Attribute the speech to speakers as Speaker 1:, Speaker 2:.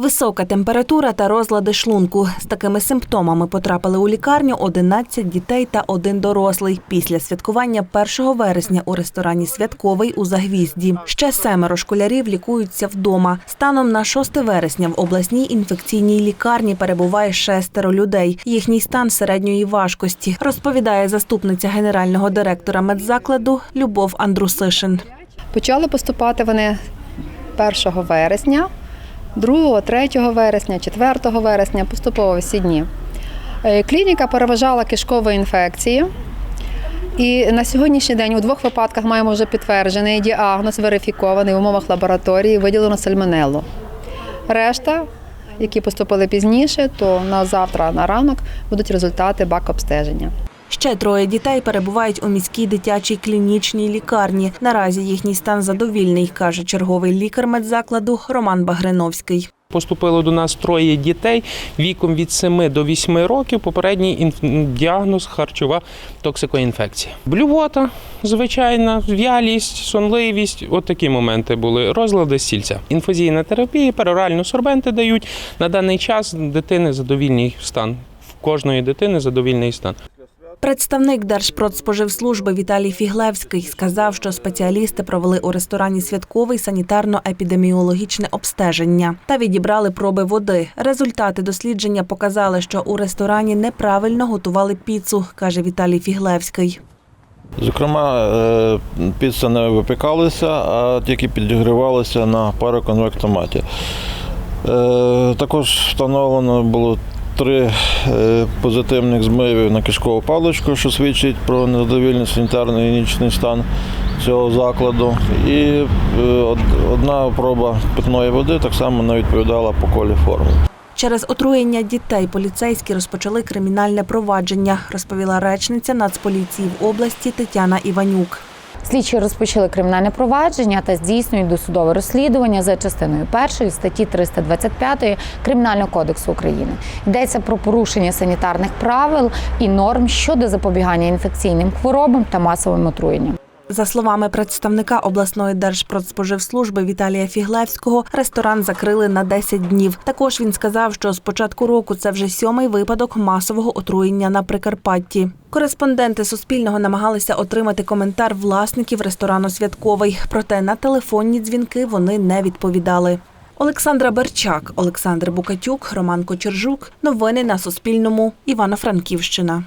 Speaker 1: Висока температура та розлади шлунку. З такими симптомами потрапили у лікарню 11 дітей та один дорослий. Після святкування 1 вересня у ресторані Святковий у Загвізді. Ще семеро школярів лікуються вдома. Станом на 6 вересня в обласній інфекційній лікарні перебуває шестеро людей. Їхній стан середньої важкості, розповідає заступниця генерального директора медзакладу Любов Андрусишин.
Speaker 2: Почали поступати вони 1 вересня, 2, 3 вересня, 4 вересня, поступово всі дні. Е, Клініка переважала кишкові інфекції. І на сьогоднішній день у двох випадках маємо вже підтверджений діагноз, верифікований в умовах лабораторії, виділено сальмонеллу. Решта, які поступили пізніше, то на завтра на ранок будуть результати бак-обстеження.
Speaker 1: Ще троє дітей перебувають у міській дитячій клінічній лікарні. Наразі їхній стан задовільний, каже черговий лікар медзакладу Роман Багриновський.
Speaker 3: Поступило до нас троє дітей віком від 7 до 8 років. Попередній діагноз харчова токсикоінфекція. Блювота, звичайна, в'ялість, сонливість. От такі моменти були. Розлади сільця. Інфузійна терапія, пероральну сорбенти дають. На даний час дитини задовільний стан. Кожної дитини задовільний стан.
Speaker 1: Представник Держпродспоживслужби Віталій Фіглевський сказав, що спеціалісти провели у ресторані святковий санітарно-епідеміологічне обстеження та відібрали проби води. Результати дослідження показали, що у ресторані неправильно готували піцу, каже Віталій Фіглевський.
Speaker 4: Зокрема, е, піца не випікалася, а тільки підігрівалася на пароконвектоматі. Е, Також встановлено було три е, позитивних змивів на кишкову паличку, що свідчить про незадовільний санітарно-гігієнічний стан цього закладу. І е, одна проба питної води так само не відповідала по колі форми.
Speaker 1: Через отруєння дітей поліцейські розпочали кримінальне провадження, розповіла речниця Нацполіції в області Тетяна Іванюк.
Speaker 5: Слідчі розпочали кримінальне провадження та здійснюють досудове розслідування за частиною першої статті 325 Кримінального кодексу України. Йдеться про порушення санітарних правил і норм щодо запобігання інфекційним хворобам та масовим отруєнням.
Speaker 1: За словами представника обласної держпродспоживслужби Віталія Фіглевського, ресторан закрили на 10 днів. Також він сказав, що з початку року це вже сьомий випадок масового отруєння на Прикарпатті. Кореспонденти Суспільного намагалися отримати коментар власників ресторану Святковий, проте на телефонні дзвінки вони не відповідали. Олександра Берчак, Олександр Букатюк, Роман Кочержук. Новини на Суспільному. Івано-Франківщина.